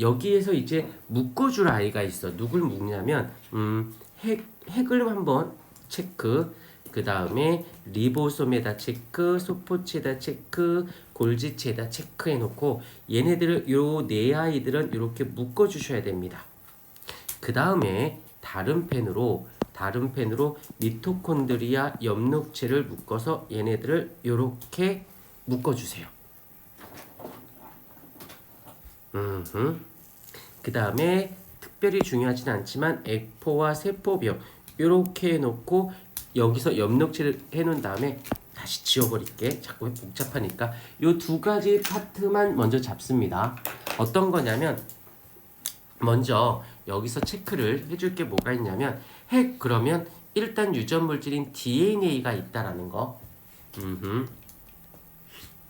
여기에서 이제 묶어줄 아이가 있어. 누굴 묶냐면 음, 핵 핵을 한번 체크. 그 다음에 리보솜에다 체크, 소포체에다 체크, 골지체에다 체크해 놓고 얘네들을 요 네 아이들은 이렇게 묶어 주셔야 됩니다. 그 다음에 다른 펜으로 다른 펜으로 미토콘드리아 엽록체를 묶어서 얘네들을 이렇게 묶어 주세요. 음. 그 다음에 특별히 중요하진 않지만 액포와 세포병 이렇게 해놓고 여기서 엽록체를 해놓은 다음에 다시 지워버릴게. 자꾸 복잡하니까 이 두 가지 파트만 먼저 잡습니다. 어떤 거냐면 먼저 여기서 체크를 해줄 게 뭐가 있냐면 핵 그러면 일단 유전 물질인 DNA가 있다라는 거. 음흠.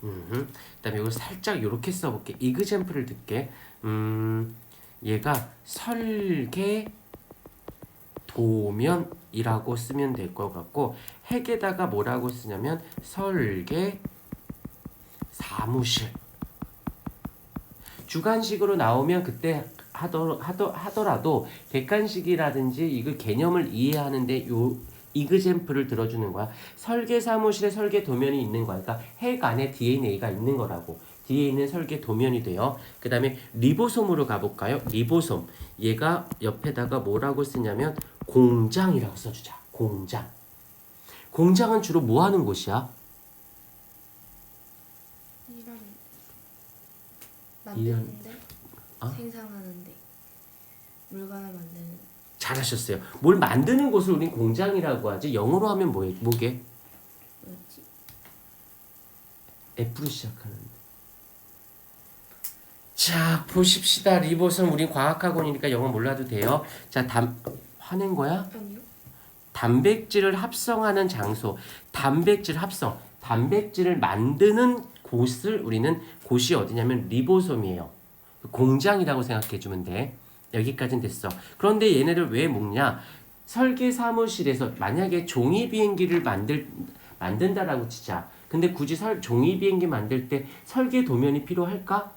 음흠. 그다음에 이걸 살짝 이렇게 써볼게. 이그젠플을 듣게. 음, 얘가 설계 도면이라고 쓰면 될 것 같고 핵에다가 뭐라고 쓰냐면 설계 사무실. 주관식으로 나오면 그때 하더, 하더, 하더라도 객관식이라든지 이거 개념을 이해하는데 요 이그젠플을 들어주는 거야. 설계 사무실에 설계 도면이 있는 거야. 그러니까 핵 안에 DNA가 있는 거라고. DNA는 설계 도면이 돼요. 그 다음에 리보솜으로 가볼까요? 리보솜. 얘가 옆에다가 뭐라고 쓰냐면 공장이라고 써주자. 공장. 공장은 주로 뭐 하는 곳이야? 이런 만드는데 어? 생산하는데 물건을 만드는 잘하셨어요. 뭘 만드는 곳을 우린 공장이라고 하지. 영어로 하면 뭐예? 뭐게? 뭐였지? F로 시작하는데. 자, 보십시다. 리보솜 우린 과학학원이니까 영어 몰라도 돼요. 자, 담 화낸 거야? 아니요? 단백질을 합성하는 장소. 단백질 합성. 단백질을 만드는 곳을 우리는 곳이 어디냐면 리보솜이에요. 공장이라고 생각해 주면 돼. 여기까지는 됐어. 그런데 얘네들 왜 먹냐? 설계 사무실에서 만약에 종이 비행기를 만들 만든다라고 치자. 근데 굳이 설, 종이 비행기 만들 때 설계 도면이 필요할까?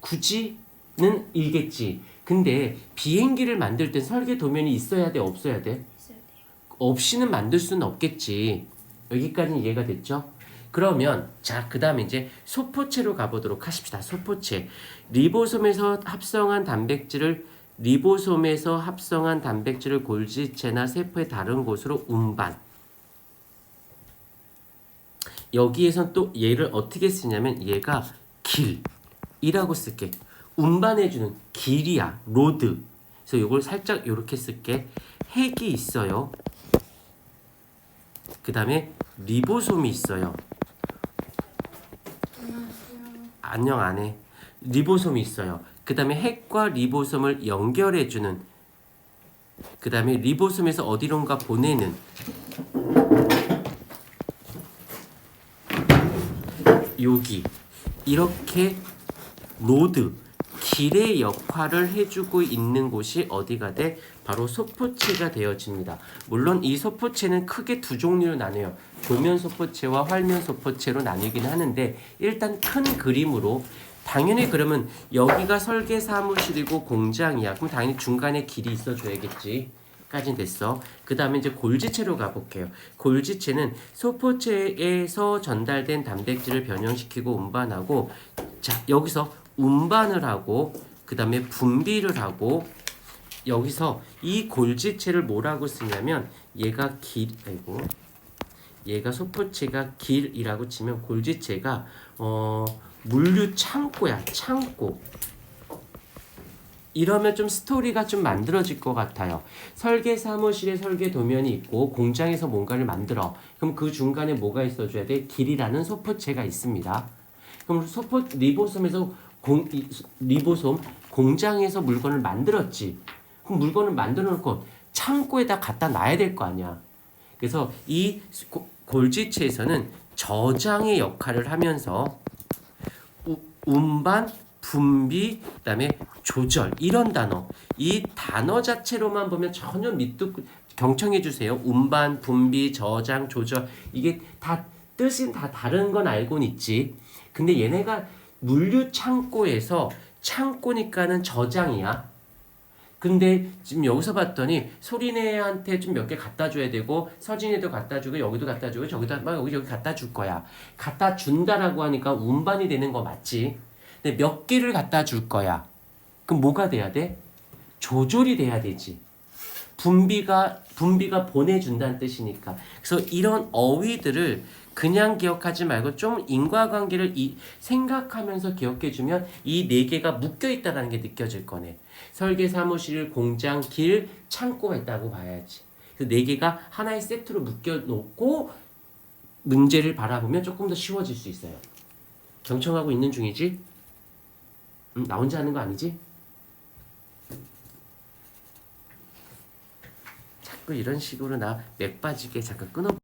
굳이는 일겠지. 근데 비행기를 만들 땐 설계 도면이 있어야 돼, 없어야 돼? 있어야 돼요. 없이는 만들 수는 없겠지. 여기까지는 이해가 됐죠? 그러면 자, 그 다음에 이제 소포체로 가보도록 하십시다. 소포체. 리보솜에서 합성한 단백질을 리보솜에서 합성한 단백질을 골지체나 세포의 다른 곳으로 운반. 여기에선 또 얘를 어떻게 쓰냐면 얘가 길이라고 쓸게. 운반해주는 길이야. 로드. 그래서 이걸 살짝 이렇게 쓸게. 핵이 있어요. 그 다음에 리보솜이 있어요. 안녕 안 해. 리보솜이 있어요. 그 다음에 핵과 리보솜을 연결해주는 그 다음에 리보솜에서 어디론가 보내는 여기 이렇게 로드 길의 역할을 해주고 있는 곳이 어디가 돼? 바로 소포체가 되어집니다. 물론 이 소포체는 크게 두 종류로 나뉘어요. 도면 소포체와 활면 소포체로 나뉘긴 하는데 일단 큰 그림으로 당연히 그러면 여기가 설계 사무실이고 공장이야. 그럼 당연히 중간에 길이 있어줘야겠지. 까진 됐어. 그 다음에 이제 골지체로 가볼게요. 골지체는 소포체에서 전달된 단백질을 변형시키고 운반하고 자 여기서 운반을 하고 그 다음에 분비를 하고 여기서 이 골지체를 뭐라고 쓰냐면 얘가 길 아이고 얘가 소포체가 길이라고 치면 골지체가 어 물류 창고야 창고 이러면 좀 스토리가 좀 만들어질 것 같아요. 설계 사무실에 설계 도면이 있고 공장에서 뭔가를 만들어. 그럼 그 중간에 뭐가 있어줘야 돼? 길이라는 소포체가 있습니다. 그럼 소포 리보솜에서 공 이, 리보솜 공장에서 물건을 만들었지. 그럼 물건을 만들어 놓고 창고에다 갖다 놔야 될 거 아니야. 그래서 이 고- 골지체에서는 저장의 역할을 하면서 우- 운반, 분비, 그다음에 조절 이런 단어 이 단어 자체로만 보면 전혀 밑도 경청해 주세요. 운반, 분비, 저장, 조절 이게 다 뜻은 다 다른 건 알고는 있지. 근데 얘네가 물류 창고에서 창고니까는 저장이야. 근데 지금 여기서 봤더니 소리네한테 좀 몇 개 갖다 줘야 되고 서진이도 갖다 주고 여기도 갖다 주고 저기도 막 여기 여기 갖다 줄 거야. 갖다 준다라고 하니까 운반이 되는 거 맞지? 근데 몇 개를 갖다 줄 거야. 그럼 뭐가 돼야 돼? 조절이 돼야 되지. 분비가 분비가 보내준다는 뜻이니까. 그래서 이런 어휘들을 그냥 기억하지 말고 좀 인과관계를 이, 생각하면서 기억해주면 이 네 개가 묶여 있다라는 게 느껴질 거네. 설계 사무실, 공장, 길, 창고가 있다고 봐야지. 그네 개가 하나의 세트로 묶여 놓고 문제를 바라보면 조금 더 쉬워질 수 있어요. 경청하고 있는 중이지? 음, 나 혼자 하는 거 아니지? 이런 식으로 나 맥 빠지게 잠깐 끊어.